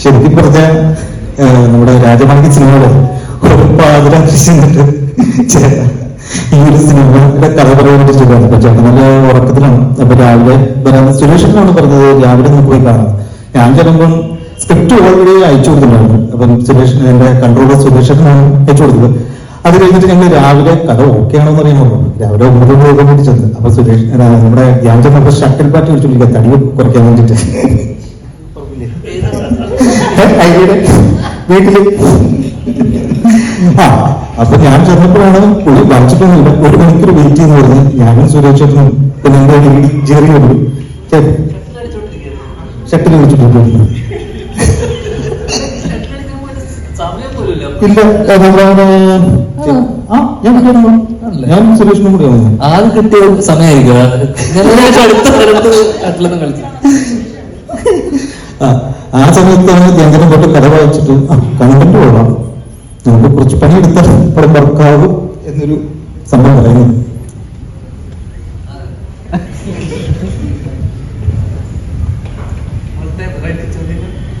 ശരിക്കും പറഞ്ഞ നമ്മുടെ രാജമാണിക്യ സിനിമകൾ ഒരു പാതിരാത്രി ഈ ഒരു സിനിമയുടെ കഥ പറയാൻ അപ്പൊ ചേട്ടൻ നല്ല ഉറക്കത്തിലാണ്. അപ്പൊ രാവിലെ വരാൻ പറഞ്ഞത്. രാവിലെ നമുക്ക് പോയി കാണാം. ഞാൻ ചെല്ലുമ്പം സ്ക്രിപ്റ്റ് ഓൾറെഡി അയച്ചു കൊടുത്തിട്ടുണ്ടായിരുന്നു അപ്പം സുരേഷ് എന്റെ കൺട്രോളർ സുരേഷിനാണ് അയച്ചു കൊടുത്തത്. അത് കഴിഞ്ഞിട്ട് ഞങ്ങൾ രാവിലെ കഥ ഓക്കെ ആണോന്ന് അറിയാൻ പറഞ്ഞു രാവിലെ ഒമ്പത് പോകാൻ വേണ്ടി ചെന്ന്. അപ്പൊ സുരേഷ് നമ്മുടെ ഞാൻ ചെന്നപ്പോ ഷട്ടിൽ ബാറ്റ് വിളിച്ചു തടി കുറയ്ക്കാൻ വേണ്ടിട്ട്. വീട്ടിൽ. ആ അപ്പൊ ഞാൻ ചെന്നപ്പോഴാണ് പുള്ളി വരച്ചിട്ടൊന്നുമില്ല ഒരു മണിക്കൂർ വെയിറ്റ് ചെയ്യുന്ന പറഞ്ഞ് ഞാനും സുരേഷനും പിന്നെ എന്റെ ഡിഗ്രി കണ്ടു ഷട്ടിൽ കളിച്ചിട്ടുണ്ട് ഇല്ല ഞാൻ സുരേഷിനും കൂടി വന്നു. ആദ്യം കിട്ടിയ സമയമായിരിക്കും. ആ സമയത്താണ് ധ്യാനം തൊട്ട് കഥ വായിച്ചിട്ട് കണ്ടിട്ട് കണ്ടന്റ് കൊള്ളാം നമുക്ക് കുറച്ച് പണിയെടുത്താൽ പടം വർക്കാവും എന്നൊരു സംഭവം പറയുന്നു. सकते हैं भलाई नहीं